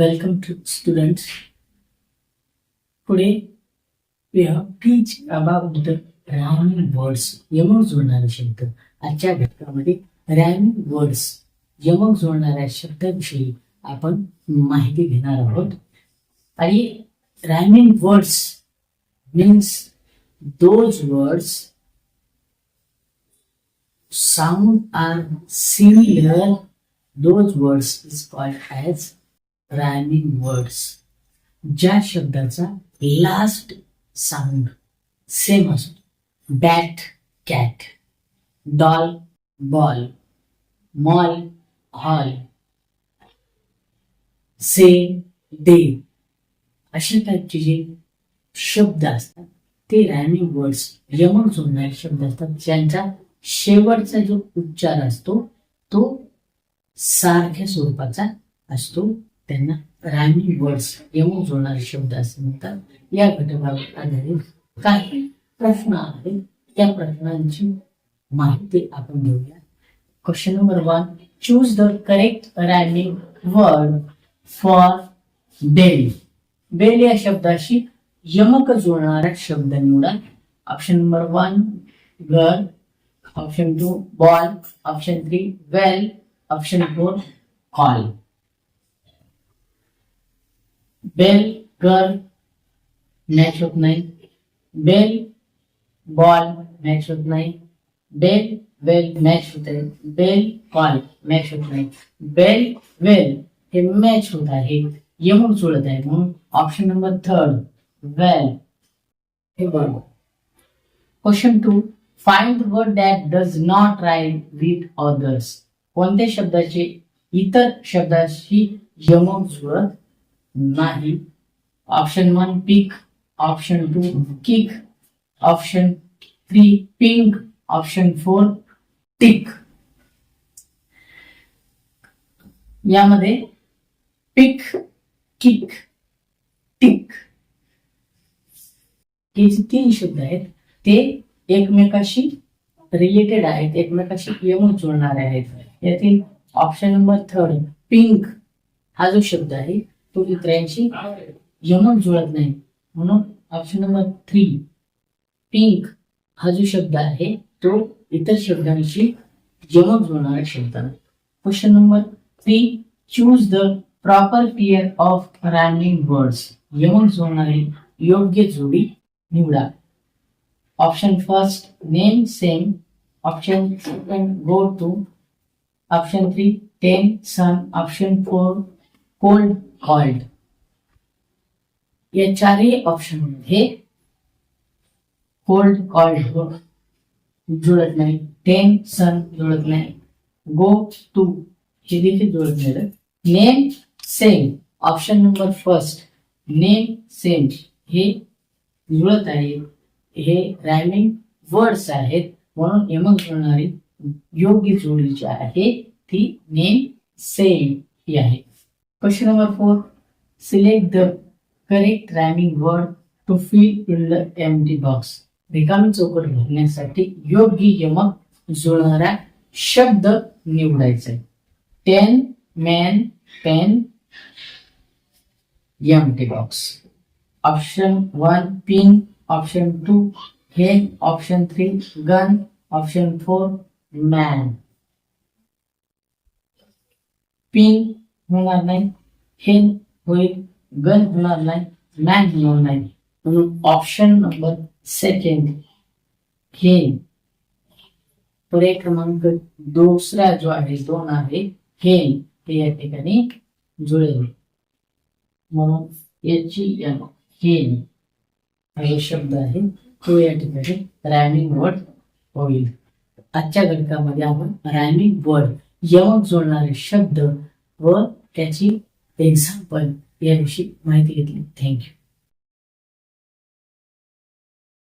Welcome to students. Today we have teach about the rhyming words. यमक जोडणारे शब्द आजच्या घटकामध्ये rhyming words यमक जोडणाऱ्या शब्दाविषयी आपण माहिती घेणार आहोत आणि rhyming words means those words sound are similar those words is called as rhyming words ज्या शब्दाचा लास्ट साऊंड सेम असतो. Bat cat doll ball mall hall say day अशा टाईपचे जे शब्द असतात ते रॅनिंग वर्ड्स यमन जोडणारे शब्द असतात. ज्यांचा शेवटचा जो उच्चार असतो तो सारख्या स्वरूपाचा असतो. त्यांना रॅमिंग वर्ड्स यमक जोडणारे शब्द असे म्हणतात. या घटकावर आधारित काही प्रश्न आहेत. त्या प्रश्नांची माहिती आपण घेऊया. Question number one choose the correct rhyming word for bell bell या शब्दाशी यमक जोडणारा शब्द निवडा option number one girl option two ball option three well option four call bell girl match होत नाही. बेल बॉल मॅच होत नाही. बेल वेल मॅच होत आहे. बेल कॉल मॅच होत नाही. बेल वेल हे मॅच होत आहे. येऊन जुळत आहे. म्हणून ऑप्शन नंबर थर्ड वेल. हे बरोबर. Question two find word that does not rhyme with others कोणत्या शब्दाचे इतर शब्दाशी यमक जुळत नाही. Option one pick option two kick option three pink option four tick यामध्ये पिक किक टिक हे जे तीन शब्द आहेत ते एकमेकाशी रिलेटेड आहेत एकमेकाशी येऊन जोडणारे आहेत. यातील ऑप्शन नंबर थर्ड पिंक हा जो शब्द आहे तो इतरांशी यमक जुळत नाही. म्हणून ऑप्शन नंबर थ्री पिंक हा जो शब्द आहे तो इतर शब्दांशी जमक जुळणारा शब्द question number three choose the proper pair of rhyming words यमक जुळणारी योग्य जोडी निवडा. Option first name same option second go to option three ten sun option four cold called. या चारही ऑप्शनमध्ये कोल्ड कॉल्ड हो जुळत नाही. टेन सन जुळत नाही. गो टू हे देखील जुळत नाही name same. Option number first name same. हे जुळत आहे. हे रायमिंग वर्ड्स आहेत. म्हणून यमक जुळणारी योग्य जोडीची आहे. ती नेम सेम ही आहे. Question number four select the correct rhyming word to fill in the empty box रिकामी चौकट भरण्यासाठी योग्य यमक जुळणारा शब्द निवडायचा ten man pen empty box option one pin option two hen option three gun option four man pin होणार नाही. हेन होईल गन होणार नाही मॅन होणार नाही. म्हणून ऑप्शन नंबर सेकंड हेन पुढे क्रमांक दुसरा जो आहे दोन आहे हेन हे या ठिकाणी जुळेल. म्हणून याची हे जो शब्द आहे तो या ठिकाणी रॅमिंग वर्ड होईल. आजच्या घटकामध्ये आपण रॅमिंग वर्ड यमक जोडणारे शब्द व त्याची एक्झाम्पल याविषयी माहिती घेतली. थँक्यू